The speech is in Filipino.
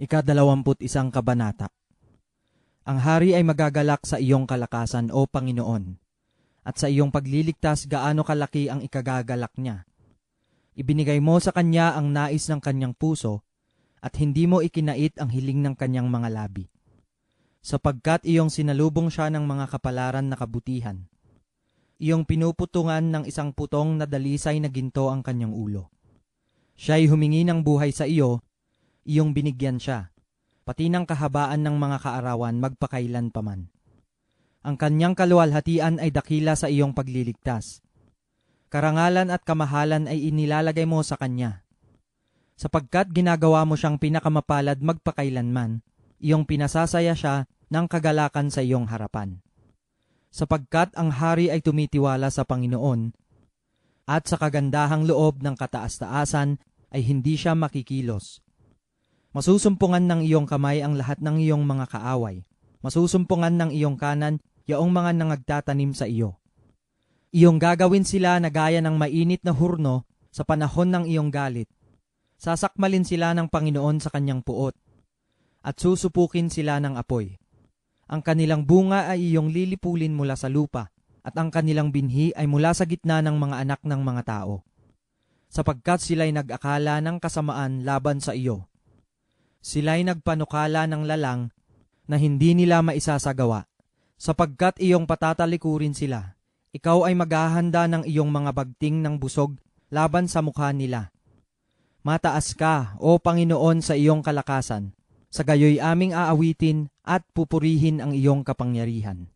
Ikadalawamput isang kabanata. Ang hari ay magagalak sa iyong kalakasan, O Panginoon, at sa iyong pagliligtas gaano kalaki ang ikagagalak niya. Ibinigay mo sa kanya ang nais ng kanyang puso, at hindi mo ikinait ang hiling ng kanyang mga labi. Sapagkat iyong sinalubong siya ng mga kapalaran na kabutihan. Iyong pinuputungan ng isang putong na dalisay na ginto ang kanyang ulo. Siya'y humingi ng buhay sa iyo, iyong binigyan siya, pati ng kahabaan ng mga kaarawan magpakailan paman. Ang kanyang kaluwalhatian ay dakila sa iyong pagliligtas. Karangalan at kamahalan ay inilalagay mo sa kanya. Sapagkat ginagawa mo siyang pinakamapalad magpakailanman, iyong pinasasaya siya ng kagalakan sa iyong harapan. Sapagkat ang hari ay tumitiwala sa Panginoon, at sa kagandahang loob ng kataas-taasan ay hindi siya makikilos. Masusumpungan ng iyong kamay ang lahat ng iyong mga kaaway. Masusumpungan ng iyong kanan yaong mga nangagtatanim sa iyo. Iyong gagawin sila na gaya ng mainit na hurno sa panahon ng iyong galit. Sasakmalin sila ng Panginoon sa kanyang puot, at susupukin sila ng apoy. Ang kanilang bunga ay iyong lilipulin mula sa lupa, at ang kanilang binhi ay mula sa gitna ng mga anak ng mga tao. Sapagkat sila'y nag-akala ng kasamaan laban sa iyo. Sila'y nagpanukala ng lalang na hindi nila maisasagawa. Sapagkat iyong patatalikurin sila, ikaw ay maghahanda ng iyong mga bagting ng busog laban sa mukha nila. Mataas ka, O Panginoon, sa iyong kalakasan. Sa gayoy aming aawitin at pupurihin ang iyong kapangyarihan.